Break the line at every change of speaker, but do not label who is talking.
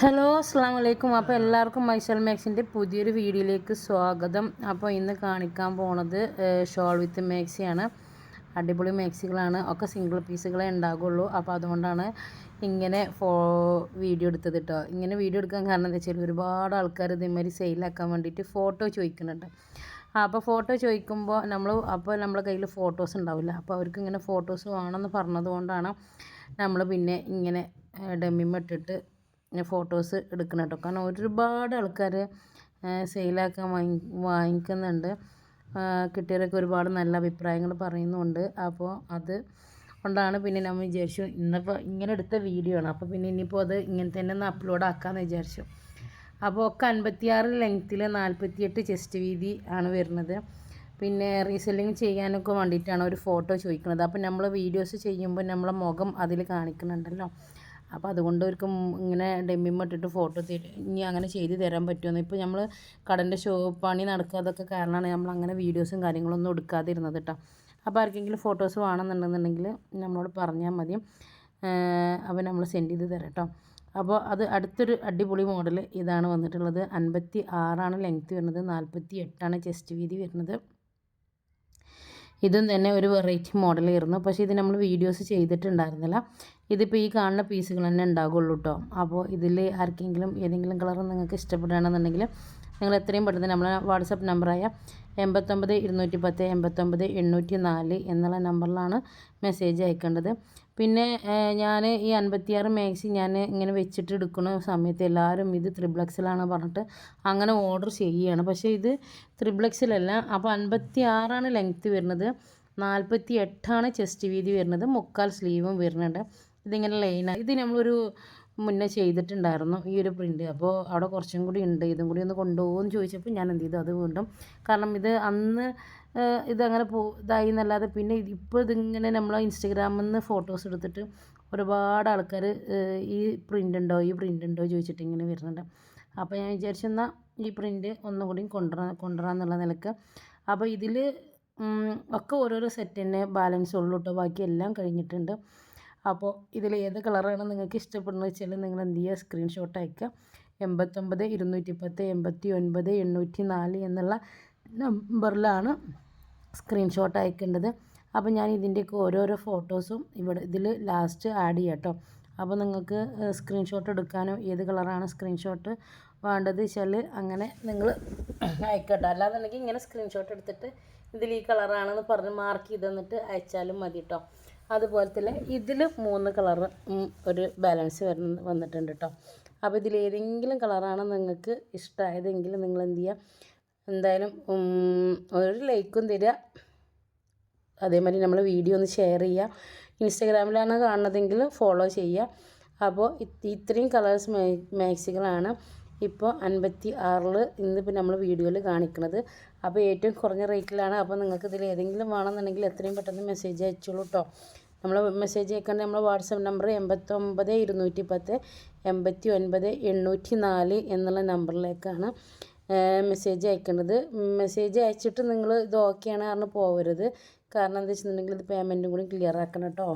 Hello അസ്സാം വലൈക്കും അപ്പോൾ എല്ലാവർക്കും മൈസൽ മാക്സിന്റെ പുതിയൊരു വീഡിയോയിലേക്ക് സ്വാഗതം. അപ്പോൾ ഇന്ന് കാണിക്കാൻ പോണത് ഷോൾ വിത്ത് മാക്സിയാണ്. അടിപൊളി മാക്സികളാണ്. ഒക്കെ സിംഗിൾ പീസുകളെ ഉണ്ടാകുള്ളൂ അപ്പോൾ അതുകൊണ്ടാണ് ഇങ്ങനെ ഫോ വീഡിയോ എടുത്തത് കേട്ടോ ഇങ്ങനെ വീഡിയോ എടുക്കാൻ കാരണം എന്താ വെച്ചാൽ ഒരുപാട് ആൾക്കാർ ഇതേമാതിരി സെയിലാക്കാൻ വേണ്ടിയിട്ട് ഫോട്ടോ ചോദിക്കുന്നുണ്ട്. അപ്പോൾ ഫോട്ടോ ചോദിക്കുമ്പോൾ നമ്മൾ അപ്പോൾ നമ്മളെ കയ്യിൽ ഫോട്ടോസ് ഉണ്ടാവില്ല. അപ്പോൾ അവർക്ക് ഇങ്ങനെ ഫോട്ടോസ് വേണമെന്ന് പറഞ്ഞതുകൊണ്ടാണ് നമ്മൾ പിന്നെ ഇങ്ങനെ ഡെമ്മിമ്മ ഇട്ടിട്ട് ഫോട്ടോസ് എടുക്കണം കേട്ടോ. കാരണം ഒരുപാട് ആൾക്കാർ സെയിലാക്കാൻ വാങ്ങി വാങ്ങിക്കുന്നുണ്ട്. കിട്ടിയവരൊക്കെ ഒരുപാട് നല്ല അഭിപ്രായങ്ങൾ പറയുന്നുണ്ട്. അപ്പോൾ അത് കൊണ്ടാണ് പിന്നെ നമ്മൾ വിചാരിച്ചു ഇന്നിപ്പോൾ ഇങ്ങനെ എടുത്ത വീഡിയോ ആണ്. അപ്പോൾ പിന്നെ ഇനിയിപ്പോൾ അത് ഇങ്ങനെ തന്നെ ഒന്ന് അപ്ലോഡ് ആക്കാമെന്ന് വിചാരിച്ചു. അപ്പോൾ ഒക്കെ അൻപത്തിയാറ് ലെങ്ത്തിൽ നാൽപ്പത്തിയെട്ട് ചെസ്റ്റ് വീതി ആണ് വരുന്നത്. പിന്നെ റീസെല്ലിങ് ചെയ്യാനൊക്കെ വേണ്ടിയിട്ടാണ് ഒരു ഫോട്ടോ ചോദിക്കുന്നത് അപ്പോൾ നമ്മൾ വീഡിയോസ് ചെയ്യുമ്പോൾ നമ്മളെ മുഖം അതിൽ കാണിക്കുന്നുണ്ടല്ലോ. അപ്പോൾ അതുകൊണ്ട് അവർക്ക് ഇങ്ങനെ ഡെമ്മിമ്മ ഇട്ടിട്ട് ഫോട്ടോ ഇനി അങ്ങനെ ചെയ്ത് തരാൻ പറ്റുമെന്ന്. ഇപ്പോൾ നമ്മൾ കടന്റെ ഷോ പണി നടക്കാതൊക്കെ കാരണമാണ് നമ്മൾ അങ്ങനെ വീഡിയോസും കാര്യങ്ങളൊന്നും എടുക്കാതിരുന്നത് കേട്ടോ അപ്പോൾ ആർക്കെങ്കിലും ഫോട്ടോസ് വേണമെന്നുണ്ടെന്നുണ്ടെങ്കിൽ നമ്മളോട് പറഞ്ഞാൽ മതി. അപ്പോൾ നമ്മൾ സെൻഡ് ചെയ്ത് തരാം കേട്ടോ അപ്പോൾ അത് അടുത്തൊരു അടിപൊളി മോഡൽ ഇതാണ് വന്നിട്ടുള്ളത്. അൻപത്തി ആറാണ് ലെങ്ത് വരുന്നത്. നാൽപ്പത്തി എട്ടാണ് ചെസ്റ്റ് വീതി വരുന്നത്. ഇതും തന്നെ ഒരു വെറൈറ്റി മോഡലായിരുന്നു. പക്ഷേ ഇത് നമ്മൾ വീഡിയോസ് ചെയ്തിട്ടുണ്ടായിരുന്നില്ല. ഇതിപ്പോൾ ഈ കാണുന്ന പീസുകൾ തന്നെ ഉണ്ടാകുള്ളൂ കേട്ടോ അപ്പോൾ ഇതിൽ ആർക്കെങ്കിലും ഏതെങ്കിലും കളർ നിങ്ങൾക്ക് ഇഷ്ടപ്പെടുകയാണെന്നുണ്ടെങ്കിൽ നിങ്ങൾ എത്രയും പെട്ടെന്ന് നമ്മളെ വാട്സപ്പ് നമ്പറായ എൺപത്തൊമ്പത് ഇരുന്നൂറ്റി പത്ത് എൺപത്തൊമ്പത് എണ്ണൂറ്റി നാല് എന്നുള്ള നമ്പറിലാണ് മെസ്സേജ് അയക്കേണ്ടത്. പിന്നെ ഞാൻ ഈ അൻപത്തിയാറ് മാക്സി ഞാൻ ഇങ്ങനെ വെച്ചിട്ട് എടുക്കുന്ന സമയത്ത് എല്ലാവരും ഇത് ത്രിബ്ലക്സിലാണ് പറഞ്ഞിട്ട് അങ്ങനെ ഓർഡർ ചെയ്യുകയാണ്. പക്ഷേ ഇത് ത്രിബ്ലക്സിലല്ല. അപ്പോൾ അൻപത്തി ആറാണ് ലെങ്ത്ത് വരുന്നത്. നാൽപ്പത്തി എട്ടാണ് ചെസ്റ്റ് വീതി വരുന്നത്. മുക്കാൽ സ്ലീവും വരുന്നുണ്ട്. ഇതിങ്ങനെ ലൈനാണ് ഇത് നമ്മളൊരു മുന്നേ ചെയ്തിട്ടുണ്ടായിരുന്നു ഈ ഒരു പ്രിന്റ് അപ്പോൾ അവിടെ കുറച്ചും കൂടി ഉണ്ട്. ഇതും കൂടി ഒന്ന് കൊണ്ടുപോകുമെന്ന് ചോദിച്ചപ്പോൾ ഞാൻ എന്ത് ചെയ്തു? അത് വീണ്ടും കാരണം ഇത് അന്ന് ഇതങ്ങനെ പോ ഇതായി എന്നല്ലാതെ പിന്നെ ഇപ്പോൾ ഇതിങ്ങനെ നമ്മൾ ഇൻസ്റ്റഗ്രാമിൽ നിന്ന് ഫോട്ടോസ് എടുത്തിട്ട് ഒരുപാട് ആൾക്കാർ ഈ പ്രിന്റ് ഉണ്ടോ ഈ പ്രിന്റ് ഉണ്ടോ ചോദിച്ചിട്ട് ഇങ്ങനെ വരുന്നുണ്ട്. അപ്പോൾ ഞാൻ വിചാരിച്ചെന്നാൽ ഈ പ്രിന്റ് ഒന്നും കൂടി കൊണ്ടുവരാൻ കൊണ്ടുവരാമെന്നുള്ള നിലയ്ക്ക് അപ്പോൾ ഇതിൽ ഒക്കെ ഓരോരോ സെറ്റ് തന്നെ ബാലൻസ് ഉള്ളൂട്ടോ ബാക്കി എല്ലാം കഴിഞ്ഞിട്ടുണ്ട്. അപ്പോൾ ഇതിൽ ഏത് കളറാണ് നിങ്ങൾക്ക് ഇഷ്ടപ്പെടുന്നത് വെച്ചാൽ നിങ്ങൾ എന്ത് ചെയ്യുക? സ്ക്രീൻഷോട്ട് അയക്കുക. എൺപത്തൊമ്പത് ഇരുന്നൂറ്റി പത്ത് എൺപത്തി ഒൻപത് എണ്ണൂറ്റി നാല് എന്നുള്ള നമ്പറിലാണ് സ്ക്രീൻഷോട്ട് അയക്കേണ്ടത്. അപ്പോൾ ഞാൻ ഇതിന്റെയൊക്കെ ഓരോരോ ഫോട്ടോസും ഇവിടെ ഇതിൽ ലാസ്റ്റ് ആഡ് ചെയ്യാം കേട്ടോ. അപ്പോൾ നിങ്ങൾക്ക് സ്ക്രീൻഷോട്ട് എടുക്കാനോ ഏത് കളറാണ് സ്ക്രീൻഷോട്ട് വേണ്ടത് വെച്ചാൽ അങ്ങനെ നിങ്ങൾ അയക്കട്ടോ അല്ലാന്നുണ്ടെങ്കിൽ ഇങ്ങനെ സ്ക്രീൻഷോട്ട് എടുത്തിട്ട് ഇതിൽ ഈ കളറാണെന്ന് പറഞ്ഞ് മാർക്ക് ചെയ്ത് തന്നിട്ട് അയച്ചാലും മതി കേട്ടോ. അതുപോലെ തന്നെ ഇതിൽ മൂന്ന് കളർ ഒരു ബാലൻസ് വരുന്ന വന്നിട്ടുണ്ട് കേട്ടോ അപ്പോൾ ഇതിൽ ഏതെങ്കിലും കളറാണ് നിങ്ങൾക്ക് ഇഷ്ടമായതെങ്കിൽ നിങ്ങൾ എന്ത് ചെയ്യുക എന്തായാലും ഒരു ലൈക്കും തരിക അതേമാതിരി നമ്മൾ വീഡിയോ ഒന്ന് ഷെയർ ചെയ്യുക ഇൻസ്റ്റഗ്രാമിലാണ് കാണുന്നതെങ്കിൽ ഫോളോ ചെയ്യുക അപ്പോൾ ഇത്രയും കളേഴ്സ് മാക്സികളാണ് ഇപ്പോൾ അൻപത്തി ആറിൽ ഇന്നിപ്പോൾ നമ്മൾ വീഡിയോയിൽ കാണിക്കുന്നത് അപ്പോൾ ഏറ്റവും കുറഞ്ഞ റേറ്റിലാണ്. അപ്പോൾ നിങ്ങൾക്ക് ഇതിൽ ഏതെങ്കിലും വേണമെന്നുണ്ടെങ്കിൽ എത്രയും പെട്ടെന്ന് മെസ്സേജ് അയച്ചോളൂ കേട്ടോ. നമ്മൾ മെസ്സേജ് അയക്കേണ്ട നമ്മൾ വാട്സപ്പ് നമ്പർ എൺപത്തൊമ്പത് ഇരുന്നൂറ്റി പത്ത് എൺപത്തി ഒൻപത് എണ്ണൂറ്റി നാല് എന്നുള്ള നമ്പറിലേക്കാണ് മെസ്സേജ് അയക്കേണ്ടത്. മെസ്സേജ് അയച്ചിട്ട് നിങ്ങൾ ഇത് ഓക്കെയാണ് പറഞ്ഞ് പോകരുത് കാരണം എന്താ വെച്ചിട്ടുണ്ടെങ്കിൽ ഇത് പേയ്മെന്റും കൂടി ക്ലിയർ ആക്കണം കേട്ടോ.